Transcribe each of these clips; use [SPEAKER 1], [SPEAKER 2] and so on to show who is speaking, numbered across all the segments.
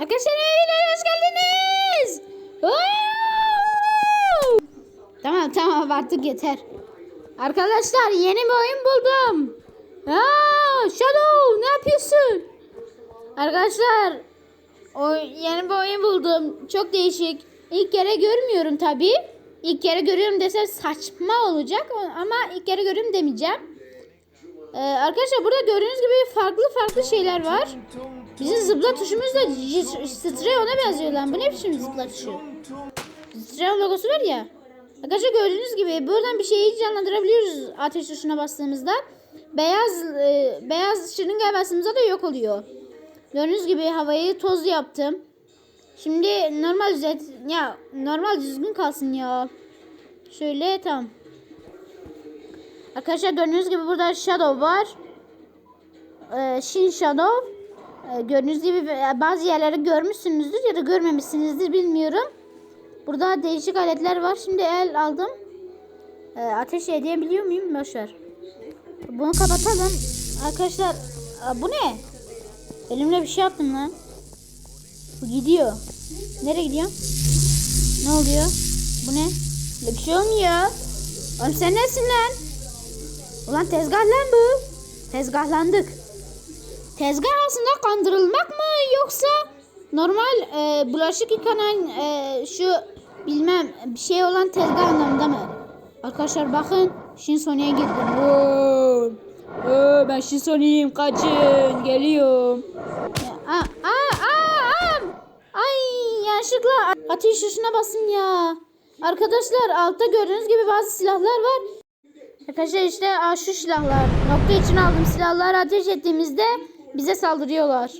[SPEAKER 1] Arkadaşlar evine hoş geldiniz. Tamam tamam artık yeter. Arkadaşlar yeni bir oyun buldum. Aa, Shadow ne yapıyorsun? Arkadaşlar o yeni bir oyun buldum. Çok değişik. İlk kere görmüyorum tabi. İlk kere görüyorum dese saçma olacak ama ilk kere görüyorum demeyeceğim. Ee, arkadaşlar burada gördüğünüz gibi farklı farklı şeyler var. Bizim zıpla tuşumuz da Stray benziyor lan. Bu ne biçim zıpla tuşu? Stray logosu var ya. Arkadaşlar gördüğünüz gibi buradan bir şeyi canlandırabiliyoruz ateş tuşuna bastığımızda. Beyaz e, beyaz şırınga bastığımızda da yok oluyor. Gördüğünüz gibi havayı toz yaptım. Şimdi normal düzelt ya normal düzgün kalsın ya. Şöyle tamam. Arkadaşlar gördüğünüz gibi burada Shadow var. Ee, Shin Shadow. Ee, gördüğünüz gibi bazı yerleri görmüşsünüzdür ya da görmemişsinizdir bilmiyorum. Burada değişik aletler var. Şimdi el aldım. Ee, ateş edebiliyor muyum? Boşver. Bunu kapatalım. Arkadaşlar bu ne? Elimle bir şey yaptım lan. Bu gidiyor. Nereye gidiyor? Ne oluyor? Bu ne? Bir şey olmuyor. Oğlum sen nesin lan? Ulan tezgah lan bu. Tezgahlandık. Tezgah aslında kandırılmak mı yoksa normal e, bulaşık yıkanan e, şu bilmem bir şey olan tezgah anlamında mı? Arkadaşlar bakın Shinsoni'ye girdim. Oo, oo, ben Shinsoni'yim kaçın geliyorum. Aa, aa, aa, aa. Ay yanlışlıkla ateş tuşuna basın ya. Arkadaşlar altta gördüğünüz gibi bazı silahlar var. Arkadaşlar işte şu silahlar. Nokta için aldığım silahları ateş ettiğimizde bize saldırıyorlar.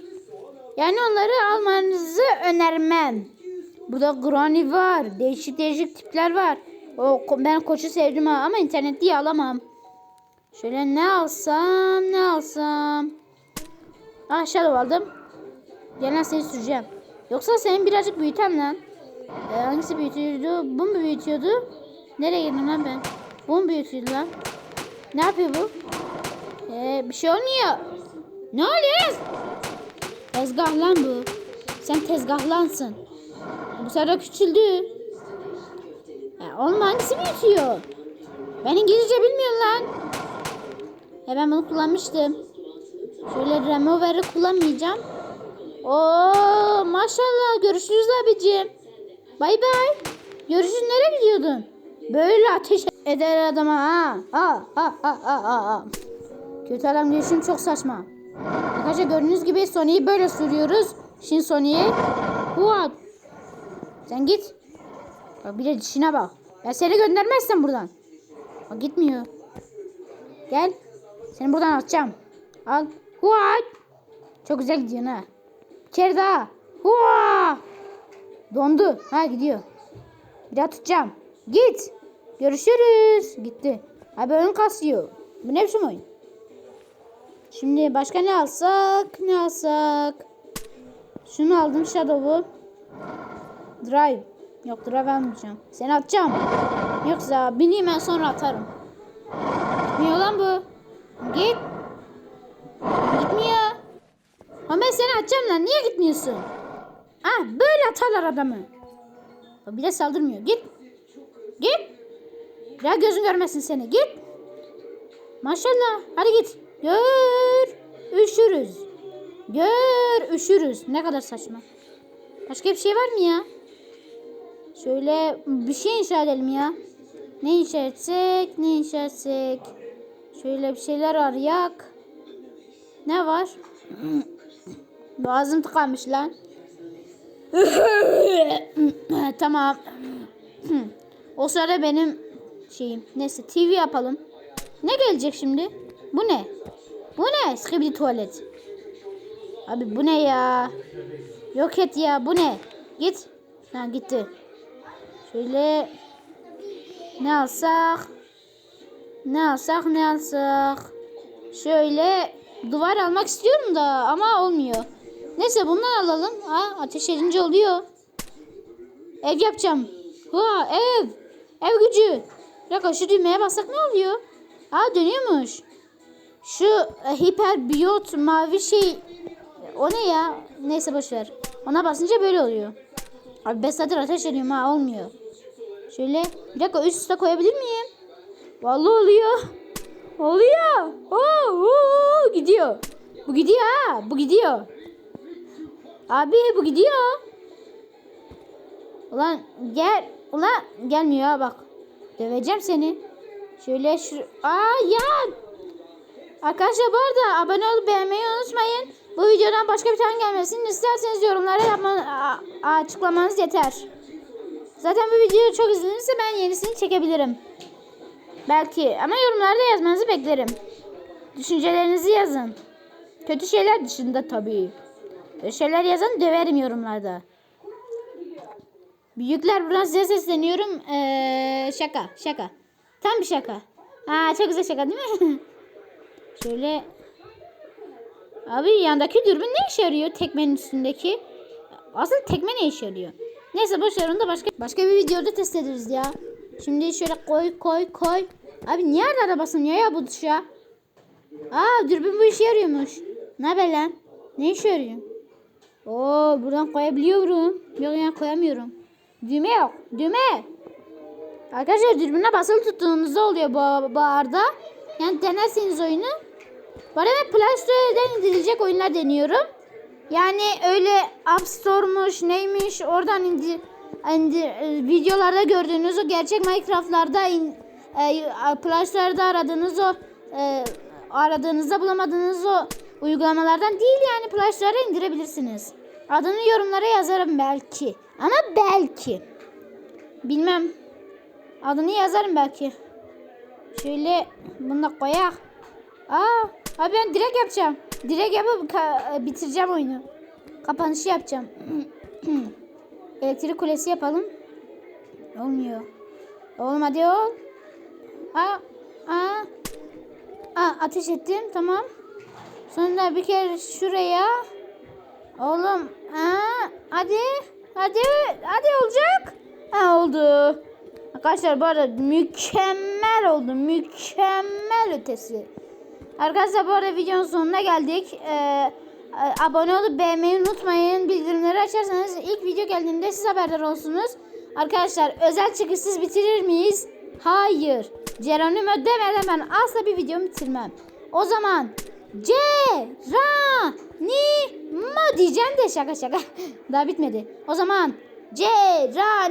[SPEAKER 1] Yani onları almanızı önermem. Burada Granny var. Değişik değişik tipler var. O, ben koçu sevdim ama internette iyi alamam. Şöyle ne alsam ne alsam. Ah Shadow aldım. Gel lan seni süreceğim. Yoksa senin birazcık büyütem lan. Ee, hangisi büyütüyordu? Bu mu büyütüyordu? Nereye girdim lan ben? Bu mu büyütüyordu lan? Ne yapıyor bu? Ee, bir şey olmuyor. Ne oluyor? Tezgah lan bu. Sen tezgahlansın. Bu sefer küçüldü. Ya, oğlum hangisi büyütüyor? Ben İngilizce bilmiyorum lan. Ya ben bunu kullanmıştım. Şöyle remover'ı kullanmayacağım. Oo maşallah görüşürüz abicim. Bay bay. Görüşürüz nereye gidiyordun? Böyle ateş eder adama ha. Ha ha ha ha ha. Kötü adam girişim çok saçma. Arkadaşlar gördüğünüz gibi Sony'yi böyle sürüyoruz. Şimdi Sony'yi. What? Sen git. Bak bir de dişine bak. Ben seni göndermezsem buradan. Bak gitmiyor. Gel. Seni buradan atacağım. Al. What? Çok güzel gidiyorsun ha. Bir kere daha. Hua! Dondu. Ha gidiyor. Bir daha tutacağım. Git. Görüşürüz. Gitti. Abi oyun kasıyor. Bu ne biçim oyun? Şimdi başka ne alsak? Ne alsak? Şunu aldım Shadow'u. Drive. Yok drive almayacağım. Seni atacağım. Yoksa bineyim ben sonra atarım. Gitmiyor lan bu. Git. Gitmiyor. Ama ben seni atacağım lan. Niye gitmiyorsun? Ah böyle atarlar adamı. Bir de saldırmıyor. Git. Git. Ya gözün görmesin seni. Git. Maşallah. Hadi git. Gör. Üşürüz. Gör. Üşürüz. Ne kadar saçma. Başka bir şey var mı ya? Şöyle bir şey inşa edelim ya. Ne inşa etsek? Ne inşa etsek? Şöyle bir şeyler arayak. Ne var? Boğazım tıkanmış lan. tamam. o sırada benim şeyim. Neyse TV yapalım. Ne gelecek şimdi? Bu ne? Bu ne? Skibidi tuvalet. Abi bu ne ya? Yok et ya bu ne? Git. Ha gitti. Şöyle ne alsak? Ne alsak ne alsak? Şöyle duvar almak istiyorum da ama olmuyor. Neyse bundan alalım. Ha ateş edince oluyor. Ev yapacağım. Ha ev. Ev gücü. Bir dakika şu düğmeye bassak ne oluyor? Ha dönüyormuş. Şu e, hiperbiyot mavi şey o ne ya? Neyse boş ver. Ona basınca böyle oluyor. Abi 5 saattir ateş ediyorum ha olmuyor. Şöyle bir dakika üst üste koyabilir miyim? Vallahi oluyor. Oluyor. Oo, oo, gidiyor. Bu gidiyor ha. Bu gidiyor. Abi bu gidiyor. Ulan gel. Ulan gelmiyor ha bak. Döveceğim seni. Şöyle şu. Aa ya. Arkadaşlar bu arada abone olup beğenmeyi unutmayın. Bu videodan başka bir tane gelmesini isterseniz yorumlara yapma, a- açıklamanız yeter. Zaten bu video çok izlenirse ben yenisini çekebilirim. Belki ama yorumlarda yazmanızı beklerim. Düşüncelerinizi yazın. Kötü şeyler dışında tabii. Kötü şeyler yazın döverim yorumlarda. Büyükler buradan size sesleniyorum. Ee, şaka şaka. Tam bir şaka. Ha çok güzel şaka değil mi? Şöyle. Abi yandaki dürbün ne işe yarıyor tekmenin üstündeki? Asıl tekme ne işe yarıyor? Neyse boş ver onu da başka başka bir videoda test ederiz ya. Şimdi şöyle koy koy koy. Abi niye arada arada basılmıyor ya bu tuşa? Aa dürbün bu işe yarıyormuş. Ne haber lan? Ne işe yarıyor? Oo buradan koyabiliyorum. Yok ya koyamıyorum. Düğme yok. Düğme. Arkadaşlar dürbüne basılı tuttuğunuzda oluyor bu, bu arada. Yani denerseniz oyunu. Arada ben Play Store'dan indirilecek oyunlar deniyorum. Yani öyle App Store'muş neymiş oradan indir, indir e, videolarda gördüğünüz o gerçek Minecraft'larda in, e, Play Store'da aradığınız o e, aradığınızda bulamadığınız o uygulamalardan değil yani Play Store'a indirebilirsiniz. Adını yorumlara yazarım belki. Ama belki. Bilmem. Adını yazarım belki. Şöyle bunu da koyak. Aa, abi ben direkt yapacağım. Direkt yapıp ka- bitireceğim oyunu. Kapanışı yapacağım. Elektrik kulesi yapalım. Olmuyor. Oğlum hadi ol. Aa, aa. Aa, ateş ettim tamam. Sonra bir kere şuraya. Oğlum. Aa, hadi. Hadi. Hadi olacak. Ha oldu. Arkadaşlar bu arada mükemmel oldu. Mükemmel ötesi. Arkadaşlar bu arada videonun sonuna geldik. Ee, e, abone olup beğenmeyi unutmayın. Bildirimleri açarsanız ilk video geldiğinde siz haberdar olsunuz. Arkadaşlar özel çıkışsız bitirir miyiz? Hayır. Geronimo demeden ben asla bir video bitirmem. O zaman C Ra diyeceğim de şaka şaka. Daha bitmedi. O zaman C Ra